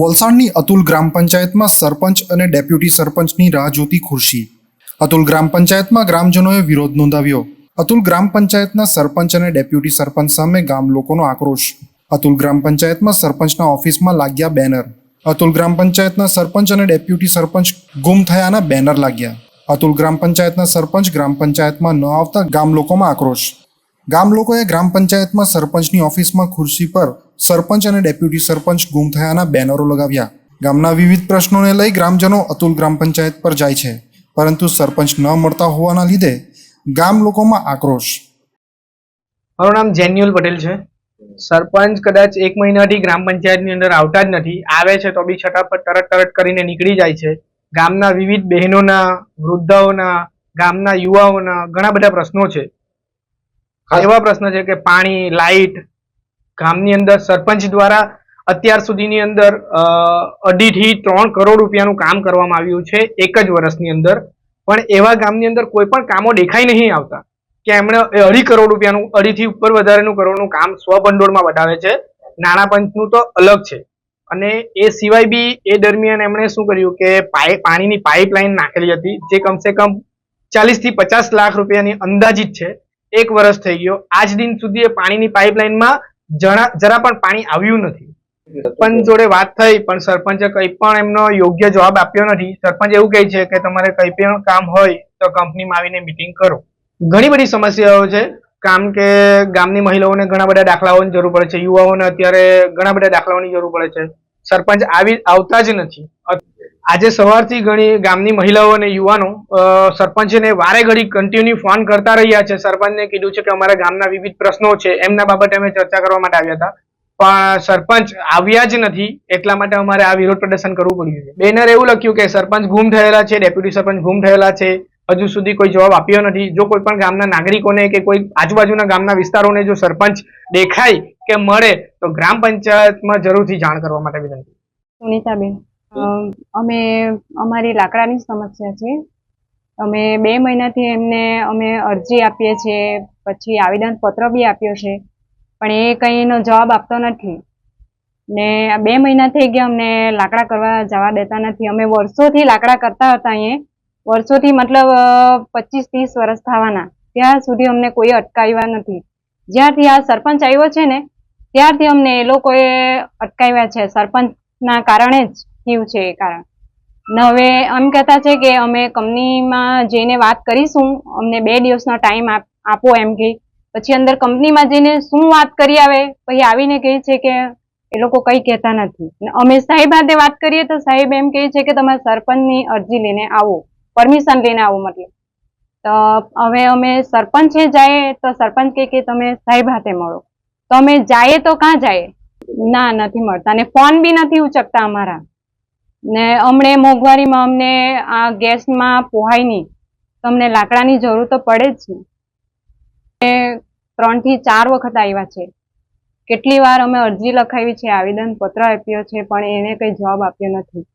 વલસાડની અતુલ ગ્રામ પંચાયતમાં સરપંચ અને ડેપ્યુટી સરપંચની રાહ જોતી ખુરશી. અતુલ ગ્રામ પંચાયતમાં ગ્રામજનોએ વિરોધ નોંધાવ્યો. અતુલ ગ્રામ પંચાયતના સરપંચ અને ડેપ્યુટી સરપંચ સામે ગામ લોકોનો આક્રોશ. અતુલ ગ્રામ પંચાયતમાં સરપંચના ઓફિસમાં લાગ્યા બેનર. અતુલ ગ્રામ પંચાયતના સરપંચ અને ડેપ્યુટી સરપંચ ગુમ થયાના બેનર લાગ્યા. અતુલ ગ્રામ પંચાયતના સરપંચ ગ્રામ પંચાયતમાં ન આવતા ગામ લોકોમાં આક્રોશ. ગામ લોકોએ ગ્રામ પંચાયતમાં સરપંચની ઓફિસમાં ખુરશી પર સરપંચ અને ડેપ્યુટી સરપંચ ગુમ થયાના બેનરો લગાવ્યા. ગામના વિવિધ પ્રશ્નોને લઈ ગ્રામજનો અતુલ ગ્રામ પંચાયત પર જાય છે પરંતુ સરપંચ ન મળતા હોવાના લીધે ગામ લોકોમાં આક્રોશ. મારું નામ જેન્યુઅલ પટેલ છે. સરપંચ કદાચ એક મહિનાથી ગ્રામ પંચાયતની અંદર આવતા જ નથી આવે છે તો બી છતાં પર તરત તરત કરીને નીકળી જાય છે. ગામના વિવિધ બહેનોના વૃદ્ધાઓના ગામના યુવાઓના ઘણા બધા પ્રશ્નો છે. એવા પ્રશ્ન છે કે પાણી લાઇટ ગામની અંદર સરપંચ દ્વારા અત્યાર સુધીની અંદર અઢીથી ત્રણ કરોડ રૂપિયાનું કામ કરવામાં આવ્યું છે, એક જ વર્ષની અંદર. પણ એવા ગામની અંદર કોઈ પણ કામો દેખાઈ નહીં આવતા, કે એમણે અઢી કરોડ રૂપિયાનું, અઢીથી ઉપર વધારેનું કરોડનું કામ સ્વભંડોળમાં વધાવે છે. નાણાં પંચનું તો અલગ છે. અને એ સિવાય બી એ દરમિયાન એમણે શું કર્યું કે પાણીની પાઇપલાઇન નાખેલી હતી, જે કમસે કમ ચાલીસથી પચાસ લાખ રૂપિયાની અંદાજિત છે. એક વર્ષ થઈ ગયો. આજ દિન સુધી એ પાણીની પાઇપલાઇનમાં જરા પણ પાણી આવ્યું નથી. સરપંચ જોડે વાત થઈ, પણ સરપંચે કંઈ પણ એમનો યોગ્ય જવાબ આપ્યો નથી. સરપંચ એવું કહે છે કે તમારે કંઈ પણ કામ હોય તો કંપનીમાં આવીને મીટિંગ કરો. ઘણી બધી સમસ્યાઓ છે, કામ કે ગામની મહિલાઓને ઘણા બધા દાખલાઓની જરૂર પડે છે, યુવાઓને અત્યારે ઘણા બધા દાખલાઓની જરૂર પડે છે. સરપંચ આવી આવતા જ નથી. આજે સવારથી ઘણી ગામની મહિલાઓ અને યુવાનો સરપંચને વારે ઘડી કન્ટિન્યુ ફોન કરતા રહ્યા છે. સરપંચને કીધું છે કે અમારા ગામના વિવિધ પ્રશ્નો છે. એમના બાબતે અમે ચર્ચા કરવા માટે આવ્યા હતા. પણ સરપંચ આવ્યા જ નથી, એટલા માટે અમારે આ વિરોધ પ્રદર્શન કરવું પડ્યું છે. બેનર એવું લખ્યું કે સરપંચ ગુમ થયેલા છે, ડેપ્યુટી સરપંચ ગુમ થયેલા છે. હજુ સુધી કોઈ જવાબ આપ્યો નથી. જો કોઈ પણ ગામના નાગરિકોને કે કોઈ આજુબાજુના ગામના વિસ્તારોને જો સરપંચ દેખાય કે મળે, તો ગ્રામ પંચાયતમાં જરૂરથી જાણ કરવા માટે વિનંતી. સુનીતાબેન. અમે, અમારી લાકડાની સમસ્યા છે. અમે બે મહિનાથી એમને અમે અરજી આપીએ છીએ, પછી આવેદનપત્ર બી આપ્યો છે, પણ એ કંઈનો જવાબ આપતો નથી. ને બે મહિના થઈ ગયા અમને લાકડા કરવા જવા દેતા નથી. અમે વર્ષોથી લાકડા કરતા હતા અહીંયા. વર્ષોથી મતલબ પચીસ ત્રીસ વર્ષ થવાના. ત્યાં સુધી અમને કોઈ અટકાવ્યા નથી. જ્યારથી આ સરપંચ આવ્યો છે ને, ત્યારથી અમને એ લોકોએ અટકાવ્યા છે. સરપંચના કારણે જ. થયું છે એ કારણ. ને હવે એમ કહેતા છે કે અમે કંપનીમાં જઈને વાત કરીશું. અમને બે દિવસનો ટાઈમ આપો એમ કે પછી અંદર કંપનીમાં જઈને શું વાત કરી આવે, પછી આવીને કહે છે કે એ લોકો કંઈ કહેતા નથી. અમે સાહેબ હાથે વાત કરીએ તો સાહેબ એમ કહે છે કે તમે સરપંચની અરજી લઈને આવો. પરમિશન લઈને આવો મતલબ. તો હવે અમે સરપંચે જઈએ તો સરપંચ કહે કે તમે સાહેબ હાથે મળો. તો અમે જઈએ તો કાં જઈએ ના નથી મળતા. અને ફોન બી નથી ઉચકતા અમારા. ને હમણે મોંઘવારીમાં અમને આ ગેસમાં પોહાય નહીં. તો અમને લાકડાની જરૂર તો પડે જ છે એ ત્રણથી ચાર વખત આવ્યા છે. કેટલી વાર અમે અરજી લખાવી છે આવેદન પત્ર આપ્યો છે, પણ એને કંઈ જવાબ આપ્યો નથી.